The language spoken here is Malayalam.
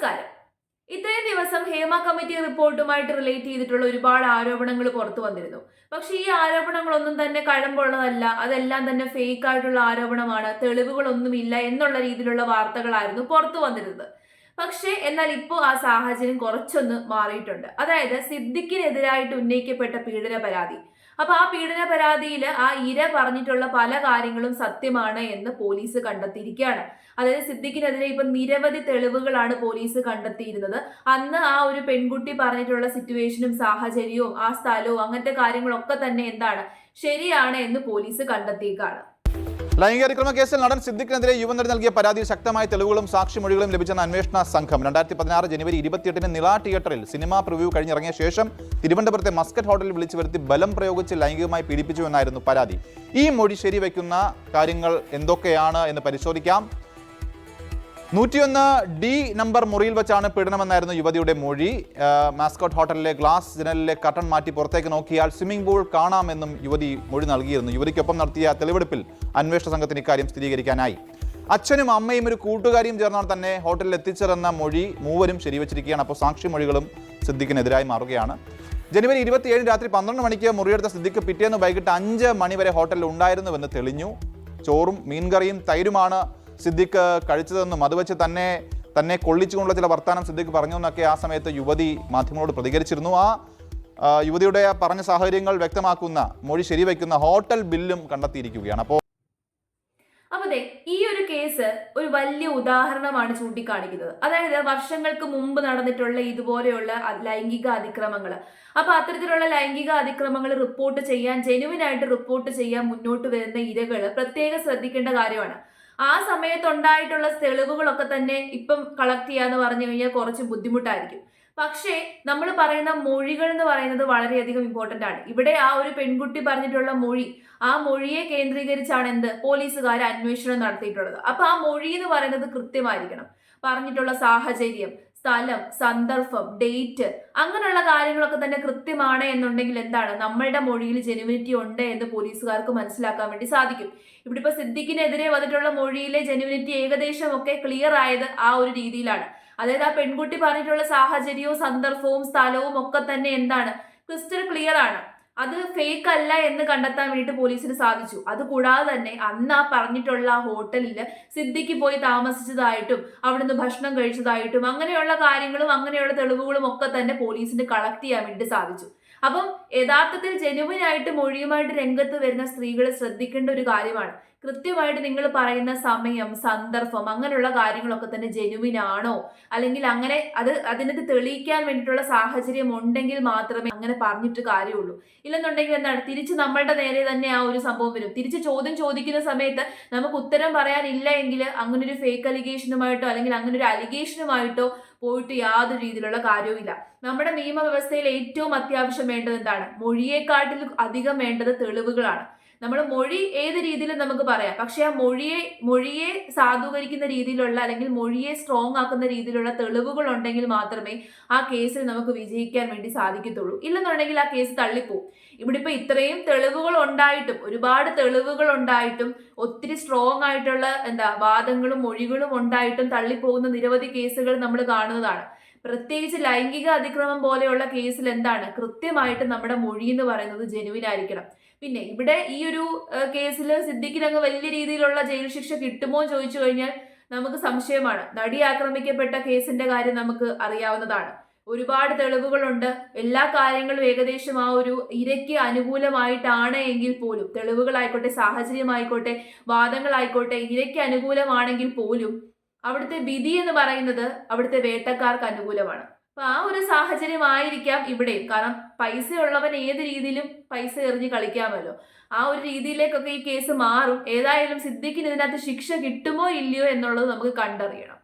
നമസ്കാരം. ഇത്രയും ദിവസം ഹേമ കമ്മിറ്റി റിപ്പോർട്ടുമായിട്ട് റിലേറ്റ് ചെയ്തിട്ടുള്ള ഒരുപാട് ആരോപണങ്ങൾ പുറത്തു വന്നിരുന്നു. പക്ഷെ ഈ ആരോപണങ്ങളൊന്നും തന്നെ കഴമ്പുള്ളതല്ല. അതെല്ലാം തന്നെ ഫേക്ക് ആയിട്ടുള്ള ആരോപണമാണ്. തെളിവുകളൊന്നുമില്ല എന്നുള്ള രീതിയിലുള്ള വാർത്തകളായിരുന്നു പുറത്തു വന്നിരുന്നത്. പക്ഷേ എന്നാൽ ഇപ്പോൾ ആ സാഹചര്യം കുറച്ചൊന്ന് മാറിയിട്ടുണ്ട്. അതായത് സിദ്ദിഖിനെതിരായിട്ട് ഉന്നയിക്കപ്പെട്ട പീഡന പരാതി. അപ്പൊ ആ പീഡന പരാതിയിൽ ആ ഇര പറഞ്ഞിട്ടുള്ള പല കാര്യങ്ങളും സത്യമാണ് എന്ന് പോലീസ് കണ്ടെത്തിയിരിക്കുകയാണ്. അതായത് സിദ്ദിഖിനെതിരെ ഇപ്പൊ നിരവധി തെളിവുകളാണ് പോലീസ് കണ്ടെത്തിയിരുന്നത്. അന്ന് ആ ഒരു പെൺകുട്ടി പറഞ്ഞിട്ടുള്ള സിറ്റുവേഷനും സാഹചര്യവും ആ സ്ഥലവും അങ്ങനത്തെ കാര്യങ്ങളൊക്കെ തന്നെ എന്താണ് ശരിയാണ് എന്ന് പോലീസ് കണ്ടെത്തിയേക്കാണ് ലൈംഗിക അതിക്രമ കേസിൽ നടൻ സിദ്ദിഖിനെതിരെ യുവനടി നൽകിയ പരാതിയിൽ ശക്തമായ തെളിവുകളും സാക്ഷിമൊഴികളും ലഭിച്ചെന്ന അന്വേഷണ സംഘം. രണ്ടായിരത്തി പതിനാറ് ജനുവരി ഇരുപത്തിയെട്ടിന് നില തിയേറ്ററിൽ സിനിമാ പ്രിവ്യൂ കഴിഞ്ഞിറങ്ങിയ ശേഷം തിരുവനന്തപുരത്തെ മസ്കറ്റ് ഹോട്ടലിൽ വിളിച്ചു വരുത്തി ബലം പ്രയോഗിച്ച് ലൈംഗികമായി പീഡിപ്പിച്ചു എന്നായിരുന്നു പരാതി. ഈ മൊഴി ശരിവയ്ക്കുന്ന കാര്യങ്ങൾ എന്തൊക്കെയാണ് എന്ന് പരിശോധിക്കാം. നൂറ്റിയൊന്ന് ഡി നമ്പർ മുറിയിൽ വെച്ചാണ് പീഡനമെന്നായിരുന്നു യുവതിയുടെ മൊഴി. മാസ്കോട്ട് ഹോട്ടലിലെ ഗ്ലാസ് ജനലിലെ കട്ടൺ മാറ്റി പുറത്തേക്ക് നോക്കിയാൽ സ്വിമ്മിംഗ് പൂൾ കാണാമെന്നും യുവതി മൊഴി നൽകിയിരുന്നു. യുവതിക്കൊപ്പം നടത്തിയ തെളിവെടുപ്പിൽ അന്വേഷണ സംഘത്തിന് ഇക്കാര്യം സ്ഥിരീകരിക്കാനായി. അച്ഛനും അമ്മയും ഒരു കൂട്ടുകാരിയും ചേർന്നാണ് തന്നെ ഹോട്ടലിൽ എത്തിച്ചതെന്ന മൊഴി മൂവരും ശരിവച്ചിരിക്കുകയാണ്. അപ്പോൾ സാക്ഷി മൊഴികളും സിദ്ദിഖിനെതിരായി മാറുകയാണ്. ജനുവരി ഇരുപത്തിയേഴ് രാത്രി പന്ത്രണ്ട് മണിക്ക് മുറിയെടുത്ത സിദ്ദിഖ് പിറ്റേന്ന് വൈകിട്ട് അഞ്ച് മണിവരെ ഹോട്ടലിൽ ഉണ്ടായിരുന്നുവെന്ന് തെളിഞ്ഞു. ചോറും മീൻകറിയും തൈരുമാണ് സിദ്ദിഖ് കഴിച്ചതെന്നും അത് വെച്ച് തന്നെ തന്നെ കൊള്ളിച്ചുകൊണ്ടുള്ള ചില വർത്തമാനം സിദ്ദിഖ് പറഞ്ഞു എന്നൊക്കെ ആ സമയത്ത് യുവതി മാധ്യമങ്ങളോട് പ്രതികരിച്ചിരുന്നു. ആ യുവതിയുടെ പറഞ്ഞ സാഹചര്യങ്ങൾ വ്യക്തമാക്കുന്ന മൊഴി ശരിവയ്ക്കുന്ന ഹോട്ടൽ ബില്ലും കണ്ടെത്തിയിരിക്കുകയാണ്. അപ്പോൾ അപ്പൊ ദേ ഈ ഒരു കേസ് ഒരു വലിയ ഉദാഹരണമാണ് ചൂണ്ടിക്കാണിക്കുന്നത്. അതായത് വർഷങ്ങൾക്ക് മുമ്പ് നടന്നിട്ടുള്ള ഇതുപോലെയുള്ള ലൈംഗിക അതിക്രമങ്ങൾ അപ്പൊ അത്തരത്തിലുള്ള ലൈംഗിക അതിക്രമങ്ങൾ റിപ്പോർട്ട് ചെയ്യാൻ ജെനുവിനായിട്ട് റിപ്പോർട്ട് ചെയ്യാൻ മുന്നോട്ട് വരുന്ന ഇരകൾ പ്രത്യേകം ശ്രദ്ധിക്കേണ്ട കാര്യമാണ്. ആ സമയത്തുണ്ടായിട്ടുള്ള തെളിവുകളൊക്കെ തന്നെ ഇപ്പം കളക്ട് ചെയ്യാന്ന് പറഞ്ഞു കഴിഞ്ഞാൽ കുറച്ച് ബുദ്ധിമുട്ടായിരിക്കും. പക്ഷേ നമ്മൾ പറയുന്ന മൊഴികൾ എന്ന് പറയുന്നത് വളരെയധികം ഇമ്പോർട്ടന്റ് ആണ്. ഇവിടെ ആ ഒരു പെൺകുട്ടി പറഞ്ഞിട്ടുള്ള മൊഴി ആ മൊഴിയെ കേന്ദ്രീകരിച്ചാണ് എന്ത്? പോലീസുകാർ അന്വേഷണം നടത്തിയിട്ടുള്ളത്. അപ്പൊ ആ മൊഴി എന്ന് പറയുന്നത് കൃത്യമായിരിക്കണം. പറഞ്ഞിട്ടുള്ള സാഹചര്യം സ്ഥലം സന്ദർഭം ഡേറ്റ് അങ്ങനെയുള്ള കാര്യങ്ങളൊക്കെ തന്നെ കൃത്യമാണ് എന്നുണ്ടെങ്കിൽ എന്താണ്? നമ്മളുടെ മൊഴിയിൽ ജെനുവിനിറ്റി ഉണ്ട് എന്ന് പോലീസുകാർക്ക് മനസ്സിലാക്കാൻ വേണ്ടി സാധിക്കും. ഇവിടെ ഇപ്പൊ സിദ്ദിഖിനെതിരെ വന്നിട്ടുള്ള മൊഴിയിലെ ജെനുവിനിറ്റി ഏകദേശം ഒക്കെ ക്ലിയർ ആയത് ആ ഒരു രീതിയിലാണ്. അതായത് ആ പെൺകുട്ടി പറഞ്ഞിട്ടുള്ള സാഹചര്യവും സന്ദർഭവും സ്ഥലവും ഒക്കെ തന്നെ എന്താണ്? ക്രിസ്റ്റൽ ക്ലിയർ ആണ്. അത് ഫേക്ക് അല്ല എന്ന് കണ്ടെത്താൻ വേണ്ടിയിട്ട് പോലീസിന് സാധിച്ചു. അതുകൂടാതെ തന്നെ അന്ന് ആ പറഞ്ഞിട്ടുള്ള ഹോട്ടലിൽ സിദ്ദിഖ് പോയി താമസിച്ചതായിട്ടും അവിടുന്ന് ഭക്ഷണം കഴിച്ചതായിട്ടും അങ്ങനെയുള്ള കാര്യങ്ങളും അങ്ങനെയുള്ള തെളിവുകളും ഒക്കെ തന്നെ പോലീസിന് കളക്ട് ചെയ്യാൻ വേണ്ടി സാധിച്ചു. അപ്പം യഥാർത്ഥത്തിൽ ജനുവിനായിട്ട് മൊഴിയുമായിട്ട് രംഗത്ത് വരുന്ന സ്ത്രീകൾ ശ്രദ്ധിക്കേണ്ട ഒരു കാര്യമാണ്. കൃത്യമായിട്ട് നിങ്ങൾ പറയുന്ന സമയം സന്ദർഭം അങ്ങനെയുള്ള കാര്യങ്ങളൊക്കെ തന്നെ ജെനുവിൻ ആണോ? അല്ലെങ്കിൽ അങ്ങനെ അത് അതിനകത്ത് തെളിയിക്കാൻ വേണ്ടിയിട്ടുള്ള സാഹചര്യം ഉണ്ടെങ്കിൽ മാത്രമേ അങ്ങനെ പറഞ്ഞിട്ട് കാര്യമുള്ളൂ. ഇല്ലെന്നുണ്ടെങ്കിൽ എന്താണ്? തിരിച്ച് നമ്മളുടെ നേരെ തന്നെ ആ ഒരു സംഭവം വരും. തിരിച്ച് ചോദ്യം ചോദിക്കുന്ന സമയത്ത് നമുക്ക് ഉത്തരം പറയാനില്ല എങ്കിൽ അങ്ങനെ ഒരു ഫേക്ക് അലിഗേഷനുമായിട്ടോ അല്ലെങ്കിൽ അങ്ങനെ ഒരു അലിഗേഷനുമായിട്ടോ പോയിട്ട് യാതൊരു രീതിയിലുള്ള കാര്യവുമില്ല നമ്മുടെ നിയമവ്യവസ്ഥയിൽ ഏറ്റവും അത്യാവശ്യം വേണ്ടത് എന്താണ്? മൊഴിയെക്കാട്ടിൽ അധികം വേണ്ടത് തെളിവുകളാണ്. നമ്മൾ മൊഴി ഏത് രീതിയിലും നമുക്ക് പറയാം. പക്ഷെ ആ മൊഴിയെ മൊഴിയെ സാധൂകരിക്കുന്ന രീതിയിലുള്ള അല്ലെങ്കിൽ മൊഴിയെ സ്ട്രോങ് ആക്കുന്ന രീതിയിലുള്ള തെളിവുകൾ ഉണ്ടെങ്കിൽ മാത്രമേ ആ കേസിൽ നമുക്ക് വിജയിക്കാൻ വേണ്ടി സാധിക്കത്തുള്ളൂ. ഇല്ലെന്നുണ്ടെങ്കിൽ ആ കേസ് തള്ളിപ്പോവും. ഇവിടെ ഇപ്പൊ ഇത്രയും തെളിവുകൾ ഉണ്ടായിട്ടും ഒരുപാട് തെളിവുകൾ ഉണ്ടായിട്ടും ഒത്തിരി സ്ട്രോങ് ആയിട്ടുള്ള എന്താ വാദങ്ങളും മൊഴികളും ഉണ്ടായിട്ടും തള്ളിപ്പോകുന്ന നിരവധി കേസുകൾ നമ്മൾ കാണുന്നതാണ്. പ്രത്യേകിച്ച് ലൈംഗിക അതിക്രമം പോലെയുള്ള കേസിൽ എന്താണ്? കൃത്യമായിട്ട് നമ്മുടെ മൊഴി എന്ന് പറയുന്നത് ജെനുവിൻ ആയിരിക്കണം. പിന്നെ ഇവിടെ ഈ ഒരു കേസിൽ സിദ്ദിഖിന് അങ്ങ് വലിയ രീതിയിലുള്ള ജയിൽ ശിക്ഷ കിട്ടുമോ ചോദിച്ചു കഴിഞ്ഞാൽ നമുക്ക് സംശയമാണ്. നടി ആക്രമിക്കപ്പെട്ട കേസിന്റെ കാര്യം നമുക്ക് അറിയാവുന്നതാണ്. ഒരുപാട് തെളിവുകളുണ്ട്. എല്ലാ കാര്യങ്ങളും ഏകദേശം ആ ഒരു ഇരയ്ക്ക് അനുകൂലമായിട്ടാണ് എങ്കിൽ പോലും തെളിവുകളായിക്കോട്ടെ സാഹചര്യമായിക്കോട്ടെ വാദങ്ങളായിക്കോട്ടെ ഇരയ്ക്ക് അനുകൂലമാണെങ്കിൽ പോലും അവിടുത്തെ വിധി എന്ന് പറയുന്നത് അവിടുത്തെ വേട്ടക്കാർക്ക് അനുകൂലമാണ്. അപ്പൊ ആ ഒരു സാഹചര്യം ആയിരിക്കാം ഇവിടെ കാരണം പൈസ ഉള്ളവൻ ഏത് രീതിയിലും പൈസ എറിഞ്ഞ് കളിക്കാമല്ലോ. ആ ഒരു രീതിയിലേക്കൊക്കെ ഈ കേസ് മാറും. ഏതായാലും സിദ്ദിഖിന് ഇതിനകത്ത് ശിക്ഷ കിട്ടുമോ ഇല്ലയോ എന്നുള്ളത് നമുക്ക് കണ്ടറിയണം.